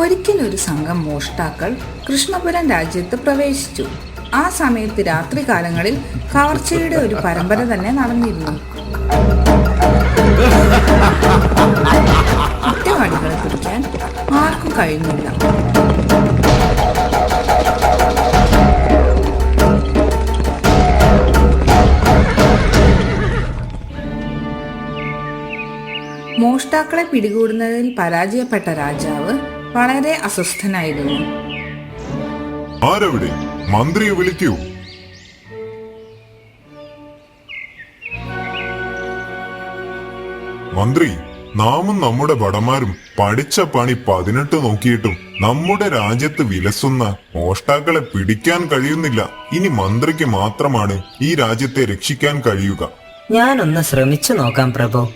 ഒരിക്കലൊരു സംഘം മോഷ്ടാക്കൾ കൃഷ്ണപുരം രാജ്യത്ത് പ്രവേശിച്ചു. ആ സമയത്ത് രാത്രികാലങ്ങളിൽ കവർച്ചയുടെ ഒരു പരമ്പര തന്നെ നടന്നിരുന്നു. കുറ്റവാളികളെ പിടിക്കാൻ ആർക്കും കഴിഞ്ഞില്ല. മോഷ്ടാക്കളെ പിടികൂടുന്നതിൽ പരാജയപ്പെട്ട രാജാവ് വളരെ അസ്വസ്ഥനായിരുന്നു. ആരവിടെ? മന്ത്രിയെ വിളിക്കൂ. മന്ത്രി നാമും നമ്മുടെ ഭടന്മാരും പഠിച്ച പണി പതിനെട്ട് നോക്കിയിട്ടും നമ്മുടെ രാജ്യത്ത് വിലസുന്ന മോഷ്ടാക്കളെ പിടിക്കാൻ കഴിയുന്നില്ല. ഇനി മന്ത്രിക്ക് മാത്രമാണ് ഈ രാജ്യത്തെ രക്ഷിക്കാൻ കഴിയുക. ഞാനൊന്ന് ശ്രമിച്ചു നോക്കാം പ്രഭു.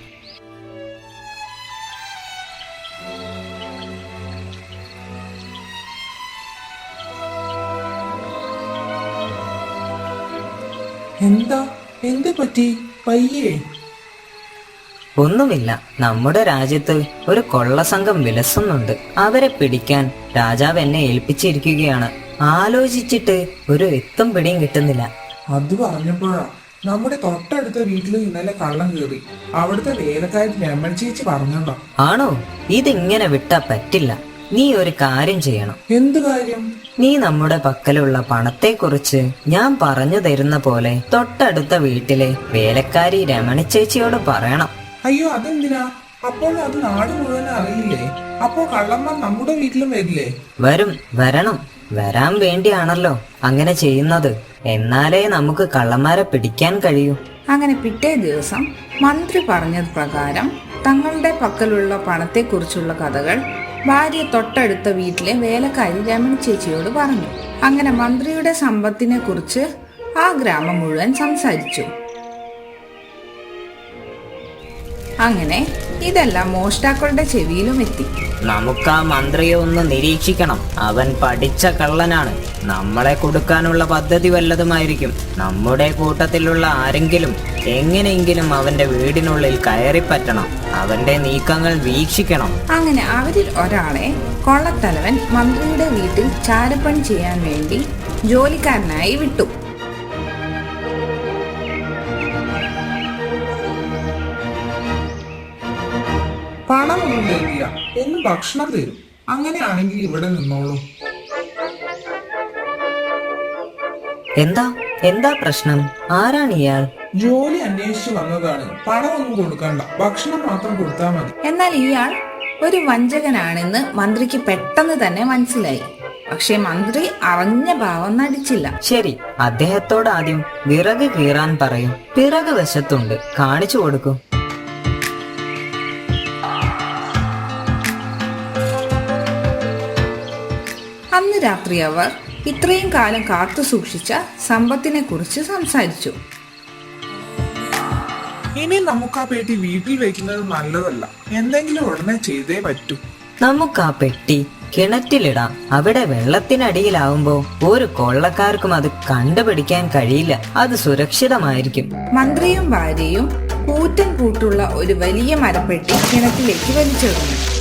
എന്താ? എന്ത് പറ്റി? പയ്യേ. ഒന്നുമില്ല. നമ്മുടെ രാജ്യത്ത് ഒരു കൊള്ളസംഘം വിലസുന്നുണ്ട്. അവരെ പിടിക്കാൻ രാജാവ് എന്നെ ഏൽപ്പിച്ചിരിക്കുകയാണ്. ആലോചിച്ചിട്ട് ഒരു എത്തും പിടിയും കിട്ടുന്നില്ല. അത് പറഞ്ഞപ്പോഴാ നമ്മുടെ തൊട്ടടുത്ത വീട്ടിൽ ഇന്നലെ കള്ളം കയറി. അവിടുത്തെ വേലക്കാരി രമൺ ചേച്ചി പറഞ്ഞോ ആണോ? ഇതിങ്ങനെ വിട്ടാ പറ്റില്ല. നീ ഒരു കാര്യം ചെയ്യണം. എന്ത് കാര്യം? നീ നമ്മുടെ പക്കലുള്ള പണത്തെക്കുറിച്ച് ഞാൻ പറഞ്ഞു തരുന്ന പോലെ തൊട്ടടുത്ത വീട്ടിലെ വേലക്കാരി രമണി ചേച്ചിയോട് പറയണം. അയ്യോ അതെന്തിനാ? അപ്പോൾ അത് നാട് മുഴുവൻ അറിയില്ലേ? അപ്പോൾ കള്ളമ്മ നമ്മുടെ വീട്ടിലും വരില്ലേ? വരും വരണം. വരാൻ വേണ്ടിയാണല്ലോ അങ്ങനെ ചെയ്യുന്നത്. എന്നാലേ നമുക്ക് കള്ളന്മാരെ പിടിക്കാൻ കഴിയൂ. അങ്ങനെ പിറ്റേ ദിവസം മന്ത്രി പറഞ്ഞത് പ്രകാരം തങ്ങളുടെ പക്കലുള്ള പണത്തെക്കുറിച്ചുള്ള കഥകൾ ഭാര്യ തൊട്ടടുത്ത വീട്ടിലെ വേലക്കാരി രമണി ചേച്ചിയോട് പറഞ്ഞു. അങ്ങനെ മന്ത്രിയുടെ സമ്പത്തിനെ കുറിച്ച് ആ ഗ്രാമം മുഴുവൻ സംസാരിച്ചു. അങ്ങനെ ഇതെല്ലാം മോഷ്ടാക്കളുടെ ചെവിയിലും എത്തി. നമുക്ക് ആ മന്ത്രിയെ ഒന്ന് നിരീക്ഷിക്കണം. അവൻ പഠിച്ച കള്ളനാണ്. നമ്മളെ കൊടുക്കാനുള്ള പദ്ധതി വല്ലതുമായിരിക്കും. നമ്മുടെ കൂട്ടത്തിലുള്ള ആരെങ്കിലും എങ്ങനെയെങ്കിലും അവന്റെ വീടിനുള്ളിൽ കയറിപ്പറ്റണം. അവന്റെ നീക്കങ്ങൾ വീക്ഷിക്കണം. അങ്ങനെ അവരിൽ ഒരാളെ കൊള്ളത്തലവൻ മന്ത്രിയുടെ വീട്ടിൽ ചാരപ്പണി ചെയ്യാൻ വേണ്ടി ജോലിക്കാരനായി വിട്ടു. പണമൊന്നും തരില്ല. എന്ന് ഭക്ഷണം തരും. അങ്ങനെയാണെങ്കിൽ ഇവിടെ നിന്നോളൂ. എന്താ? എന്താ പ്രശ്നം? ആരാണ് ഇയാൾ? ജോലി അന്വേഷിച്ചു വന്നതാണ്. പണമൊന്നും കൊടുക്കണ്ട. ഭക്ഷണം മാത്രം കൊടുത്താൽ മതി. എന്നാൽ ഇയാൾ ഒരു വഞ്ചകനാണെന്ന് മന്ത്രിക്ക് പെട്ടെന്ന് തന്നെ മനസ്സിലായി. പക്ഷെ മന്ത്രി അറിഞ്ഞ ഭാവം നടിച്ചില്ല. ശരി അദ്ദേഹത്തോട് ആദ്യം വിറക് കീറാൻ പറയും. പിറക് വശത്തുണ്ട്. കാണിച്ചു കൊടുക്കൂ. അന്ന് രാത്രി അവർ ഇത്രയും കാലം കാത്തു സൂക്ഷിച്ച സമ്പത്തിനെ കുറിച്ച് സംസാരിച്ചു. ഇനി നമുക്ക് ആ പേട്ടി വീട്ടിൽ വെക്കുന്നത് നല്ലതല്ല. എന്തെങ്കിലും ഉടനെ ചെയ്തേ പറ്റൂ. നമുക്ക് ആ പെട്ടി കിണറ്റിലിടാം. അവിടെ വെള്ളത്തിനടിയിലാവുമ്പോ ഒരു കൊള്ളക്കാർക്കും അത് കണ്ടുപിടിക്കാൻ കഴിയില്ല. അത് സുരക്ഷിതമായിരിക്കും. മന്ത്രിയും ഭാര്യയും കൂറ്റൻ കൂട്ടുള്ള ഒരു വലിയ മരപ്പെട്ടി കിണറ്റിലേക്ക് വലിച്ചെറിഞ്ഞു.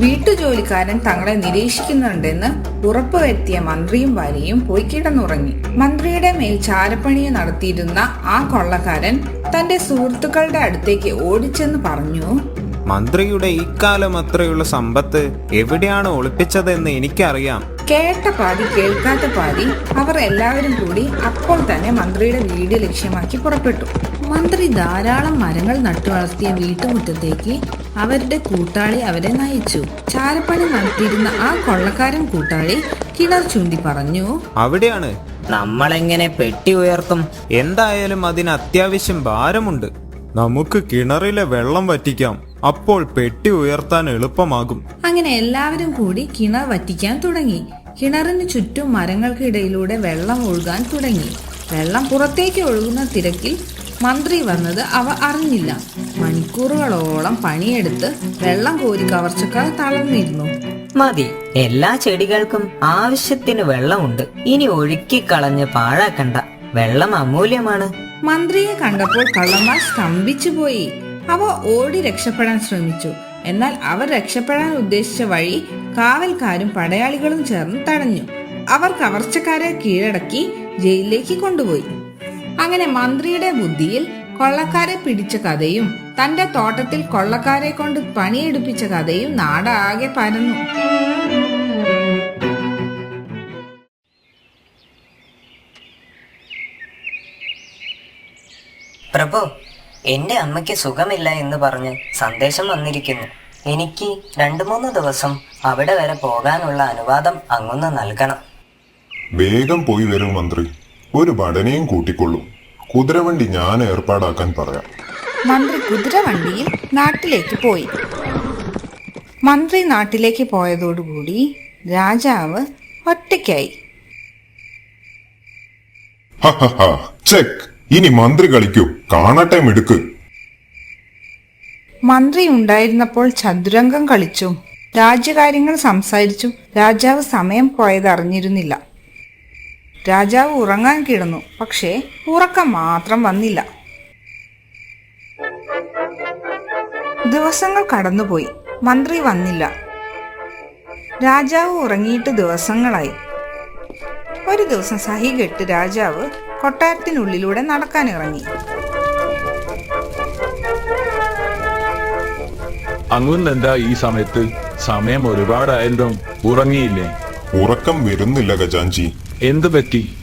വീട്ടുജോലിക്കാരൻ തങ്ങളെ നിരീക്ഷിക്കുന്നുണ്ടെന്ന് ഉറപ്പുവരുത്തിയ മന്ത്രിയും ഭാര്യയും പോയി കിടന്നുറങ്ങി. മന്ത്രിയുടെ മേൽ ചാരപ്പണി നടത്തിയിരുന്ന ആ കൊള്ളക്കാരൻ തന്റെ സുഹൃത്തുക്കളുടെ അടുത്തേക്ക് ഓടിച്ചെന്ന് പറഞ്ഞു. മന്ത്രിയുടെ ഇക്കാലം അത്രയുള്ള സമ്പത്ത് എവിടെയാണ് ഒളിപ്പിച്ചതെന്ന് എനിക്കറിയാം. കേട്ട പാതി കേൾക്കാത്ത പാതി അവർ എല്ലാവരും കൂടി അപ്പോൾ തന്നെ മന്ത്രിയുടെ വീട് ലക്ഷ്യമാക്കി പുറപ്പെട്ടു. മന്ത്രി ധാരാളം മരങ്ങൾ നട്ടു വളർത്തിയ വീട്ടുമുറ്റത്തേക്ക് അവരുടെ കൂട്ടാളി അവരെ നയിച്ചു. ചാരപ്പണി നടത്തിയിരുന്ന ആ കൊള്ളക്കാരൻ കൂട്ടാളി കിണർ ചൂണ്ടി പറഞ്ഞു അവിടെയാണ്. നമ്മളെങ്ങനെ പെട്ടി ഉയർത്തും? എന്തായാലും അതിന് അത്യാവശ്യം ഭാരമുണ്ട്. നമുക്ക് കിണറിലെ വെള്ളം വറ്റിക്കാം. അപ്പോൾ പെട്ടി ഉയർത്താൻ എളുപ്പമാകും. അങ്ങനെ എല്ലാവരും കൂടി കിണർ വറ്റിക്കാൻ തുടങ്ങി. കിണറിന് ചുറ്റും മരങ്ങൾക്കിടയിലൂടെ വെള്ളം ഒഴുകാൻ തുടങ്ങി. വെള്ളം പുറത്തേക്ക് ഒഴുകുന്ന തിരക്കിൽ മന്ത്രി വന്നത് അവ അറിഞ്ഞില്ല. മണിക്കൂറുകളോളം പണിയെടുത്ത് വെള്ളം കോരി കവർച്ചക്കാർ തളർന്നിരുന്നു. മതി. എല്ലാ ചെടികൾക്കും ആവശ്യത്തിന് വെള്ളമുണ്ട്. ഇനി ഒഴുക്കി കളഞ്ഞ് പാഴാക്കണ്ട. വെള്ളം അമൂല്യമാണ്. മന്ത്രിയെ കണ്ടപ്പോൾ കള്ളന്മാർ സ്തംഭിച്ചു പോയി. അവ ഓടി രക്ഷപ്പെടാൻ ശ്രമിച്ചു. എന്നാൽ അവർ രക്ഷപ്പെടാൻ ഉദ്ദേശിച്ച വഴി കാവൽക്കാരും പടയാളികളും ചേർന്ന് തടഞ്ഞു. അവർ കവർച്ചക്കാരെ കീഴടക്കി ജയിലിലേക്ക് കൊണ്ടുപോയി. അങ്ങനെ മന്ത്രിയുടെ ബുദ്ധിയിൽ കൊള്ളക്കാരെ പിടിച്ച കഥയും തന്റെ തോട്ടത്തിൽ കൊള്ളക്കാരെ കൊണ്ട് പണിയെടുപ്പിച്ച കഥയും നാടാകെ പരന്നു. പ്രഭു എന്റെ അമ്മയ്ക്ക് സുഖമില്ല എന്ന് പറഞ്ഞ് സന്ദേശം വന്നിരിക്കുന്നു. എനിക്ക് രണ്ടു മൂന്ന് ദിവസം അവിടെ വരെ പോകാനുള്ള അനുവാദം അങ്ങൊന്ന് നൽകണം. വേഗം പോയി വരും മന്ത്രി. ഒരു ഭടനെയും കൂട്ടിക്കൊള്ളൂ. കുതിരവണ്ടി ഞാൻ ഏർപ്പാടാക്കാൻ പറയാം. മന്ത്രി കുതിരവണ്ടിയിൽ നാട്ടിലേക്ക് പോയി. മന്ത്രി നാട്ടിലേക്ക് പോയതോടുകൂടി രാജാവ് ഒറ്റയ്ക്കായി. ചെക്ക്. ഇനി മന്ത്രി കളിക്കൂ. കാണട്ടെ മിടുക്ക്. മന്ത്രി ഉണ്ടായിരുന്നപ്പോൾ ചതുരംഗം കളിച്ചു. രാജ്യകാര്യങ്ങൾ സംസാരിച്ചു. രാജാവ് സമയം പോയത് അറിഞ്ഞിരുന്നില്ല. രാജാവ് ഉറങ്ങാൻ കിടന്നു. പക്ഷേ ഉറക്കം മാത്രം വന്നില്ല. ദിവസങ്ങൾ കടന്നുപോയി. മന്ത്രി വന്നില്ല. രാജാവ് ഉറങ്ങിയിട്ട് ദിവസങ്ങളായി. ഒരു ദിവസം സഹി കെട്ട് രാജാവ് കൊട്ടാരത്തിനുള്ളിലൂടെ നടക്കാനിറങ്ങി. അങ്ങുന്നെന്താ ഈ സമയത്ത്? സമയം ഒരുപാടായല്ലോ. ഉറങ്ങിയില്ലേ? ഉറക്കം വരുന്നില്ല ഗജാഞ്ചി എന്ത് പറ്റി?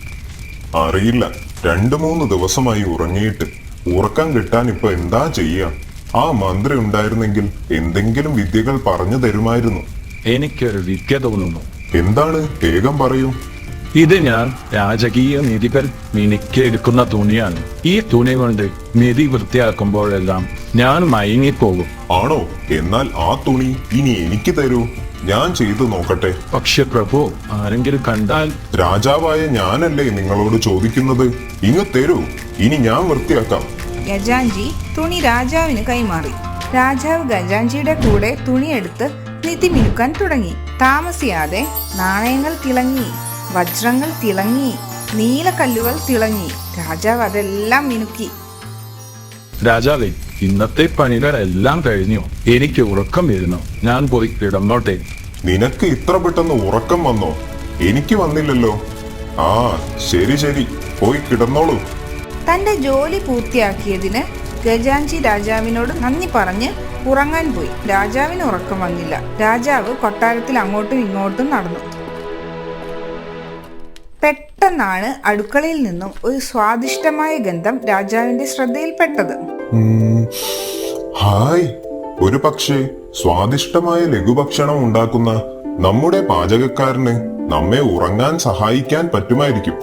അറിയില്ല. രണ്ടു മൂന്ന് ദിവസമായി ഉറങ്ങിയിട്ട്. ഉറക്കം കിട്ടാൻ ഇപ്പൊ എന്താ ചെയ്യാ? ആ മന്ത്രി ഉണ്ടായിരുന്നെങ്കിൽ എന്തെങ്കിലും വിദ്യകൾ പറഞ്ഞു തരുമായിരുന്നു. എനിക്കൊരു വിദ്യ തോന്നുന്നു. എന്താണ്? വേഗം പറയൂ. ഇത് ഞാൻ രാജകീയ നിധികൾ മിനിക്കെടുക്കുന്ന തുണിയാണ്. ഈ തുണി കൊണ്ട് നിധി വൃത്തിയാക്കുമ്പോഴെല്ലാം ഞാൻ മയങ്ങിപ്പോകും. ആണോ? എന്നാൽ ആ തുണി ഇനി എനിക്ക് തരൂ. ഞാൻ ചെയ്തു നോക്കട്ടെ. പക്ഷെ പ്രഭു ആരെങ്കിലും കണ്ടാൽ രാജാവായ ഞാനല്ലേ നിങ്ങളോട് ചോദിക്കുന്നത്? ഇങ്ങ് തരൂ. ഇനി ഞാൻ വൃത്തിയാക്കാം. ഗജാൻജി തുണി രാജാവിന് കൈമാറി. രാജാവ് ഗജാൻജിയുടെ കൂടെ തുണിയെടുത്ത് നിധി മിനുക്കാൻ തുടങ്ങി. താമസിയാതെ നാണയങ്ങൾ തിളങ്ങി. വജ്രങ്ങൾ തിളങ്ങി നീലക്കല്ലുകൾ തിളങ്ങി. രാജാവ് അതെല്ലാം മിനുക്കി. രാജാവേ ഇന്നത്തെ പണികളെല്ലാം കഴിഞ്ഞു. എനിക്ക് ഉറക്കം വരുന്നു. ഞാൻ പോയി കിടന്നോട്ടെ. നിനക്ക് ഇത്ര പെട്ടെന്ന് ഉറക്കം വന്നോ? എനിക്ക് വന്നില്ലല്ലോ. ആ ശരി ശരി. പോയി കിടന്നോളൂ. തന്റെ ജോലി പൂർത്തിയാക്കിയതിന് ഗജാഞ്ചി രാജാവിനോട് നന്ദി പറഞ്ഞ് ഉറങ്ങാൻ പോയി. രാജാവിന് ഉറക്കം വന്നില്ല. രാജാവ് കൊട്ടാരത്തിൽ അങ്ങോട്ടും ഇങ്ങോട്ടും നടന്നു. പെട്ടെന്നാണ് അടുക്കളയിൽ നിന്നും ഒരു സ്വാദിഷ്ടമായ ഗന്ധം രാജാവിന്റെ ശ്രദ്ധയിൽപ്പെട്ടത്. ഹായ്. ഒരു പക്ഷേ സ്വാദിഷ്ടമായ ലഘുഭക്ഷണം ഉണ്ടാക്കുന്ന നമ്മുടെ പാചകക്കാരന് നമ്മെ ഉറങ്ങാൻ സഹായിക്കാൻ പറ്റുമായിരിക്കും.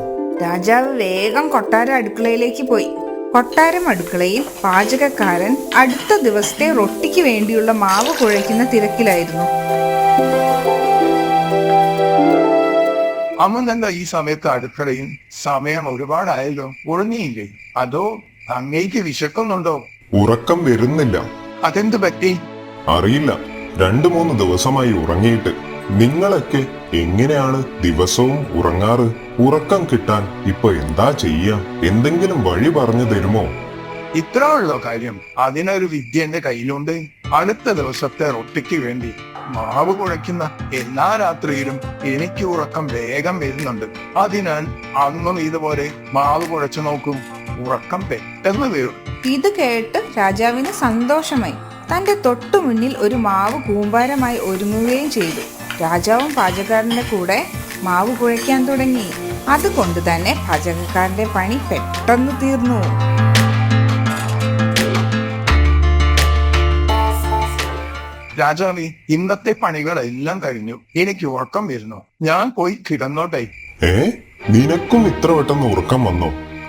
രാജാവ് വേഗം കൊട്ടാര അടുക്കളയിലേക്ക് പോയി. കൊട്ടാരം അടുക്കളയിൽ പാചകക്കാരൻ അടുത്ത ദിവസത്തെ റൊട്ടിക്ക് വേണ്ടിയുള്ള മാവ് കുഴയ്ക്കുന്ന തിരക്കിലായിരുന്നു. അമ്മ ഈ സമയത്ത് അടുക്കളയും സമയം ഒരുപാടായല്ലോ? ഉറങ്ങിയില്ലേ അതോ അങ്ങേക്ക് വിശക്കുന്നുണ്ടോ? ഉറക്കം വരുന്നില്ല. അതെന്ത് പറ്റി? അറിയില്ല. രണ്ടു മൂന്ന് ദിവസമായി ഉറങ്ങിയിട്ട്. നിങ്ങളൊക്കെ എങ്ങനെയാണ് ദിവസവും ഉറങ്ങാറ്? ഉറക്കം കിട്ടാൻ ഇപ്പൊ എന്താ ചെയ്യാ? എന്തെങ്കിലും വഴി പറഞ്ഞു തരുമോ? ഇത്ര ഉള്ളോ കാര്യം? അതിനൊരു വിദ്യ എന്റെ കയ്യിലുണ്ട്. അടുത്ത ദിവസത്തെ റൊട്ടിക്ക് വേണ്ടി. മാവ് കുഴയ്ക്കുന്ന എല്ലാ രാത്രിയിലും എനിക്ക് ഉറക്കം വേഗം വരുന്നുണ്ട്. അതിനാൽ അന്നും ഇതുപോലെ മാവ് കുഴച്ചു നോക്കും. ഉറക്കം പെട്ടെന്ന് വരും. ഇത് കേട്ട് രാജാവിന് സന്തോഷമായി. തന്റെ തൊട്ടു മുന്നിൽ ഒരു മാവ് കൂമ്പാരമായി ഒരുങ്ങുകയും ചെയ്തു. രാജാവും പാചകക്കാരന്റെ കൂടെ മാവ് കുഴയ്ക്കാൻ തുടങ്ങി. അതുകൊണ്ട് തന്നെ പാചകക്കാരന്റെ പണി പെട്ടെന്ന് തീർന്നു. രാജാവി ഇന്നത്തെ പണികളെല്ലാം കഴിഞ്ഞു. എനിക്ക് ഉറക്കം വരുന്നു. ഞാൻ പോയി കിടന്നോട്ടെ. ഏ? നിനക്കും ഇത്ര പെട്ടെന്ന് ഉറക്കം വന്നു?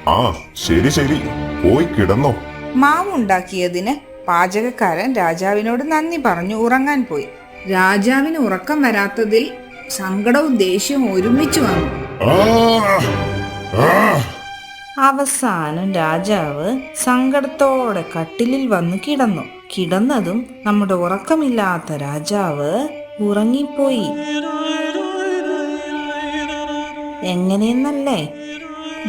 ആ ശരി ശരി. പോയി കിടന്നോ. മാവ് ഉണ്ടാക്കിയതിന് പാചകക്കാരൻ രാജാവിനോട് നന്ദി പറഞ്ഞു ഉറങ്ങാൻ പോയി. രാജാവിന് ഉറക്കം വരാത്തതിൽ സങ്കടവും ദേഷ്യവും ഒരുമിച്ച് വന്നു. ആ, ആ. അവസാനം രാജാവ് സങ്കടത്തോടെ കട്ടിലിൽ വന്നു കിടന്നു. കിടന്നതും നമ്മുടെ ഉറക്കമില്ലാത്ത രാജാവ് ഉറങ്ങിപ്പോയി. എങ്ങനെയെന്നല്ലേ?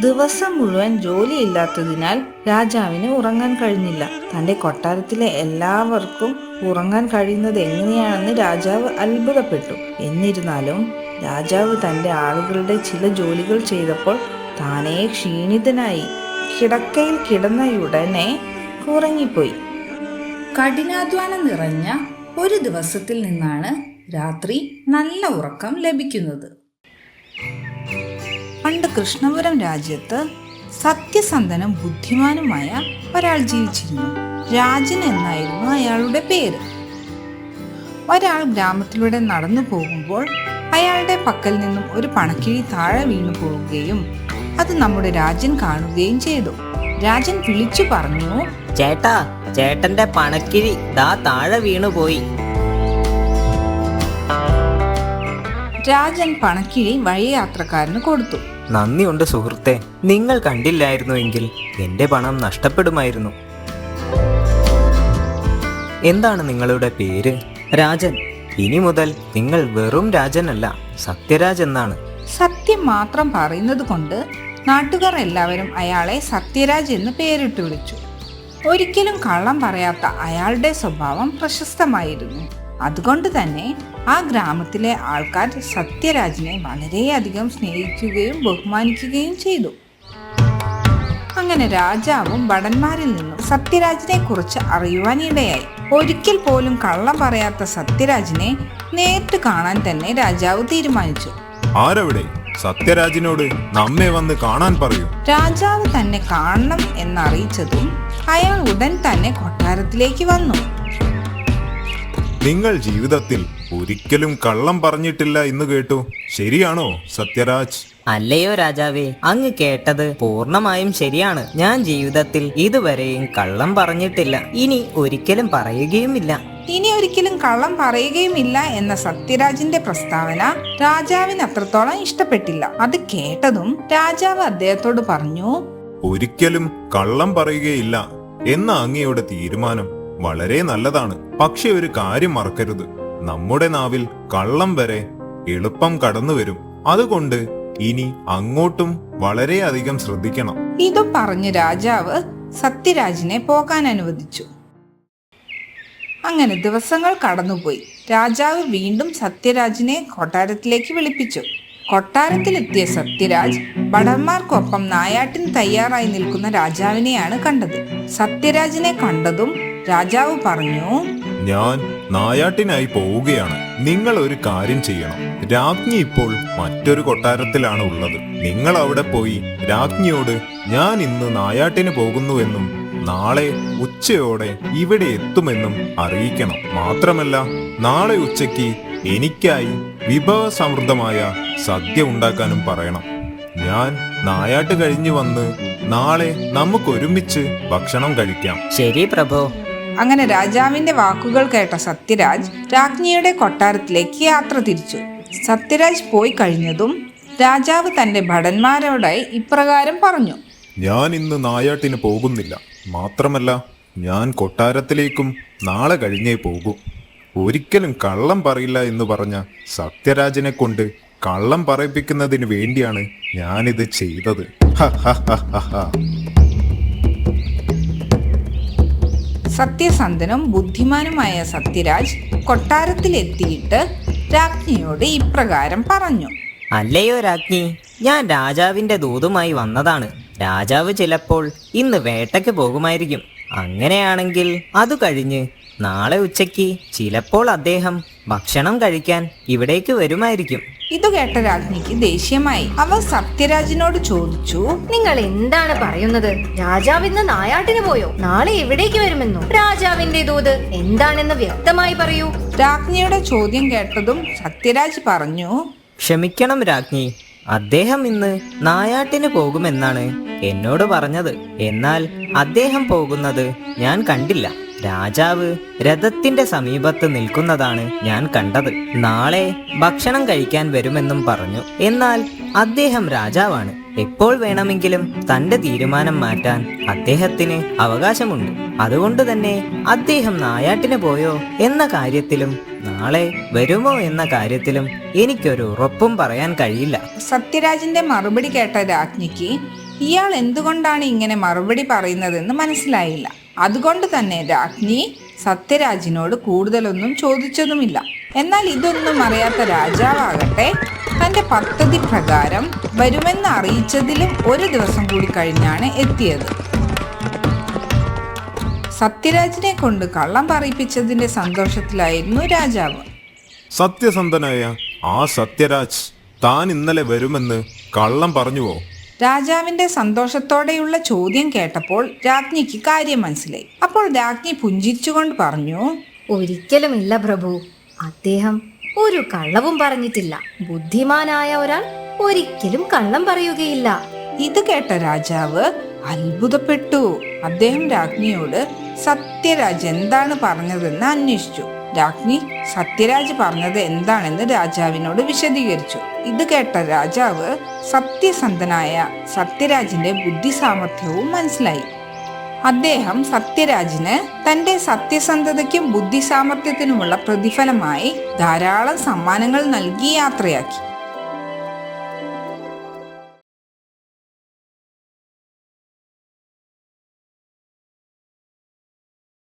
ദിവസം മുഴുവൻ ജോലി ഇല്ലാത്തതിനാൽ രാജാവിന് ഉറങ്ങാൻ കഴിഞ്ഞില്ല. തന്റെ കൊട്ടാരത്തിലെ എല്ലാവർക്കും ഉറങ്ങാൻ കഴിയുന്നത് എങ്ങനെയാണെന്ന് രാജാവ് അത്ഭുതപ്പെട്ടു. എന്നിരുന്നാലും രാജാവ് തന്റെ ആളുകളുടെ ചില ജോലികൾ ചെയ്തപ്പോൾ താനേ ക്ഷീണിതനായി. കിടക്കയിൽ കിടന്നയുടനെ ഉറങ്ങിപ്പോയി. കഠിനാധ്വാനം നിറഞ്ഞ ഒരു ദിവസത്തിൽ നിന്നാണ് രാത്രി നല്ല ഉറക്കം ലഭിക്കുന്നത്. പണ്ട് കൃഷ്ണപുരം രാജ്യത്ത് സത്യസന്ധനും ബുദ്ധിമാനുമായ ഒരാൾ ജീവിച്ചിരുന്നു. രാജൻ എന്നായിരുന്നു അയാളുടെ പേര്. ഒരാൾ ഗ്രാമത്തിലൂടെ നടന്നു പോകുമ്പോൾ അയാളുടെ പക്കൽ നിന്നും ഒരു പണക്കിഴി താഴെ വീണു പോവുകയും അത് നമ്മുടെ രാജൻ കാണുകയും ചെയ്തു. രാജൻ വിളിച്ചു പറഞ്ഞു ചേട്ടാ ചേട്ടന്റെ പണക്കിഴി ദാ താഴെ വീണുപോയി രാജൻ പണക്കിഴി വഴിയാത്രക്കാരന് കൊടുത്തു. നന്ദിയുണ്ട് സുഹൃത്തെ നിങ്ങൾ കണ്ടില്ലായിരുന്നുവെങ്കിൽ എന്റെ പണം നഷ്ടപ്പെടുമായിരുന്നു. എന്താണ് നിങ്ങളുടെ പേര്? രാജൻ. ഇനി മുതൽ നിങ്ങൾ വെറും രാജനല്ല സത്യരാജ് എന്നാണ്. സത്യം മാത്രം പറയുന്നത് കൊണ്ട് നാട്ടുകാർ എല്ലാവരും അയാളെ സത്യരാജ് എന്ന് പേരിട്ട് വിളിച്ചു. ഒരിക്കലും കള്ളം പറയാത്ത അയാളുടെ സ്വഭാവം പ്രശസ്തമായിരുന്നു. അതുകൊണ്ട് തന്നെ ആ ഗ്രാമത്തിലെ ആൾക്കാർ സത്യരാജിനെ വളരെയധികം സ്നേഹിക്കുകയും ബഹുമാനിക്കുകയും ചെയ്തു. അങ്ങനെ രാജാവും ഭടന്മാരിൽ നിന്നും സത്യരാജിനെ കുറിച്ച് അറിയുവാനിടയായി. ഒരിക്കൽ പോലും കള്ളം പറയാത്ത സത്യരാജിനെ നേരിട്ട് കാണാൻ തന്നെ രാജാവ് തീരുമാനിച്ചു. ആരവിടെ? സത്യരാജിനോട് നമ്മെ വന്ന് കാണാൻ പറയൂ. രാജാവ് തന്നെ കാണണം എന്നറിയിച്ചതും അയാൾ ഉടൻ തന്നെ കൊട്ടാരത്തിലേക്ക് വന്നു. നിങ്ങൾ ജീവിതത്തിൽ ഒരിക്കലും കള്ളം പറഞ്ഞിട്ടില്ല എന്ന് കേട്ടു. ശരിയാണോ സത്യരാജ്? അല്ലയോ രാജാവേ അങ്ങ് കേട്ടത് പൂർണമായും ശരിയാണ്. ഞാൻ ജീവിതത്തിൽ ഇതുവരെയും കള്ളം പറഞ്ഞിട്ടില്ല. ഇനി ഒരിക്കലും പറയുകയുമില്ല. ഇനി ഒരിക്കലും കള്ളം പറയുകയുമില്ല എന്ന സത്യരാജിന്റെ പ്രസ്താവന രാജാവിന് അത്രത്തോളം ഇഷ്ടപ്പെട്ടില്ല. അത് കേട്ടതും രാജാവ് അദ്ദേഹത്തോട് പറഞ്ഞു ഒരിക്കലും കള്ളം പറയുകയില്ല എന്ന അങ്ങയുടെ തീരുമാനം വളരെ നല്ലതാണ്. പക്ഷെ ഒരു കാര്യം മറക്കരുത്. നമ്മുടെ നാവിൽ കള്ളം വരെ എളുപ്പം കടന്നു വരും. അതുകൊണ്ട് ഇനി അങ്ങോട്ടും വളരെയധികം ശ്രദ്ധിക്കണം. ഇതും പറഞ്ഞ് രാജാവ് സത്യരാജിനെ പോകാൻ അനുവദിച്ചു. അങ്ങനെ ദിവസങ്ങൾ കടന്നുപോയി. രാജാവ് വീണ്ടും സത്യരാജിനെ കൊട്ടാരത്തിലേക്ക് വിളിപ്പിച്ചു. കൊട്ടാരത്തിലെത്തിയ സത്യരാജ് ഭടന്മാർക്കൊപ്പം നായാട്ടിന് തയ്യാറായി നിൽക്കുന്ന രാജാവിനെയാണ് കണ്ടത്. സത്യരാജിനെ കണ്ടതും രാജാവ് പറഞ്ഞു ഞാൻ നായാട്ടിനായി പോവുകയാണ്. നിങ്ങൾ ഒരു കാര്യം ചെയ്യണം. രാജ്ഞി ഇപ്പോൾ മറ്റൊരു കൊട്ടാരത്തിലാണ് ഉള്ളത്. നിങ്ങൾ അവിടെ പോയി രാജ്ഞിയോട് ഞാൻ ഇന്ന് നായാട്ടിന് പോകുന്നുവെന്നും നാളെ ഉച്ചയോടെ ഇവിടെ എത്തുമെന്നും അറിയിക്കണം. മാത്രമല്ല നാളെ ഉച്ചയ്ക്ക് എനിക്കായി വിഭവസമൃദ്ധമായ സദ്യ ഉണ്ടാക്കാനും പറയണം. ഞാൻ നായാട്ട് കഴിഞ്ഞു വന്ന് നാളെ നമുക്ക് ഒരുമിച്ച് ഭക്ഷണം കഴിക്കാം. ശരി പ്രഭു. അങ്ങനെ രാജാവിന്റെ വാക്കുകൾ കേട്ട സത്യരാജ് രാജ്ഞിയുടെ കൊട്ടാരത്തിലേക്ക് യാത്ര തിരിച്ചു. സത്യരാജ് പോയി കഴിഞ്ഞതും രാജാവ് തന്റെ ഭടന്മാരോടായി ഇപ്രകാരം പറഞ്ഞു. ഞാൻ ഇന്ന് നായാട്ടിന് പോകുന്നില്ല. മാത്രമല്ല ഞാൻ കൊട്ടാരത്തിലേക്കും നാളെ കഴിഞ്ഞേ പോകൂ. ഒരിക്കലും കള്ളം പറയില്ല എന്ന് പറഞ്ഞ സത്യരാജനെ കൊണ്ട് കള്ളം പറയിപ്പിക്കുന്നതിന് വേണ്ടിയാണ് ഞാനിത് ചെയ്തത്. സത്യസന്ധനും ബുദ്ധിമാനുമായ സത്യരാജ് കൊട്ടാരത്തിലെത്തിയിട്ട് രാജ്ഞിയോട് ഇപ്രകാരം പറഞ്ഞു. അല്ലയോ രാജ്ഞി ഞാൻ രാജാവിന്റെ ദൂതുമായി വന്നതാണ്. രാജാവ് ചിലപ്പോൾ ഇന്ന് വേട്ടയ്ക്ക് പോകുമായിരിക്കും. അങ്ങനെയാണെങ്കിൽ അത് കഴിഞ്ഞ് നാളെ ഉച്ചയ്ക്ക് ചിലപ്പോൾ അദ്ദേഹം ഭക്ഷണം കഴിക്കാൻ ഇവിടേക്ക് വരുമായിരിക്കും. ഇതു കേട്ട രാജ്ഞിക്ക് ദേഷ്യമായി. അവർ സത്യരാജിനോട് ചോദിച്ചു നിങ്ങൾ എന്താണ് പറയുന്നത്? രാജാവ് ഇന്ന് നായാട്ടിന് പോയോ? നാളെ എവിടേക്ക് വരുമെന്നോ? രാജാവിന്റെ ദൂത് എന്താണെന്ന് വ്യക്തമായി പറയൂ. രാജ്ഞിയുടെ ചോദ്യം കേട്ടതും സത്യരാജ് പറഞ്ഞു ക്ഷമിക്കണം രാജ്ഞി അദ്ദേഹം ഇന്ന് നായാട്ടിന് പോകുമെന്നാണ് എന്നോട് പറഞ്ഞത്. എന്നാൽ അദ്ദേഹം പോകുന്നത് ഞാൻ കണ്ടില്ല. രാജാവ് രഥത്തിന്റെ സമീപത്ത് നിൽക്കുന്നതാണ് ഞാൻ കണ്ടത്. നാളെ ഭക്ഷണം കഴിക്കാൻ വരുമെന്നും പറഞ്ഞു. എന്നാൽ അദ്ദേഹം രാജാവാണ്. എപ്പോൾ വേണമെങ്കിലും തന്റെ തീരുമാനം മാറ്റാൻ അദ്ദേഹത്തിന് അവകാശമുണ്ട്. അതുകൊണ്ട് തന്നെ അദ്ദേഹം നായാട്ടിന് പോയോ എന്ന കാര്യത്തിലും നാളെ വരുമോ എന്ന കാര്യത്തിലും എനിക്കൊരു ഉറപ്പും പറയാൻ കഴിയില്ല. സത്യരാജിന്റെ മറുപടി കേട്ട രാജ്ഞിക്ക് ഇയാൾ എന്തുകൊണ്ടാണ് ഇങ്ങനെ മറുപടി പറയുന്നതെന്ന് മനസ്സിലായില്ല. അതുകൊണ്ട് തന്നെ രാജ്ഞി സത്യരാജിനോട് കൂടുതലൊന്നും ചോദിച്ചതുമില്ല. എന്നാൽ ഇതൊന്നും അറിയാത്ത രാജാവാകട്ടെ തന്റെ പദ്ധതി പ്രകാരം വരുമെന്ന് അറിയിച്ചതിലും ഒരു ദിവസം കൂടി കഴിഞ്ഞാണ് എത്തിയത്. സത്യരാജിനെ കൊണ്ട് കള്ളം പറയിപ്പിച്ചതിന്റെ സന്തോഷത്തിലായിരുന്നു രാജാവ്. സത്യസന്ധനായ ആ സത്യരാജ് താൻ ഇന്നലെ വരുമെന്ന് കള്ളം പറഞ്ഞുവോ? രാജാവിന്റെ സന്തോഷത്തോടെയുള്ള ചോദ്യം കേട്ടപ്പോൾ രാജ്ഞിക്ക് കാര്യം മനസ്സിലായി. അപ്പോൾ രാജ്ഞി പുഞ്ചിരിച്ചുകൊണ്ട് പറഞ്ഞു ഒരിക്കലുമില്ല പ്രഭു. അദ്ദേഹം ഒരു കള്ളവും പറഞ്ഞിട്ടില്ല. ബുദ്ധിമാനായ ഒരാൾ ഒരിക്കലും കള്ളം പറയുകയില്ല. ഇത് കേട്ട രാജാവ് അത്ഭുതപ്പെട്ടു. അദ്ദേഹം രാജ്ഞിയോട് സത്യരാജ് എന്താണ് പറഞ്ഞതെന്ന് അന്വേഷിച്ചു. രാജ്ഞി സത്യരാജ് പറഞ്ഞത് എന്താണെന്ന് രാജാവിനോട് വിശദീകരിച്ചു. ഇത് കേട്ട രാജാവ് സത്യസന്ധനായ സത്യരാജിന്റെ ബുദ്ധി സാമർഥ്യവും മനസ്സിലായി. അദ്ദേഹം സത്യരാജിന് തന്റെ സത്യസന്ധതയ്ക്കും ബുദ്ധി സാമർഥ്യത്തിനുമുള്ള പ്രതിഫലമായി ധാരാളം സമ്മാനങ്ങൾ നൽകി യാത്രയാക്കി.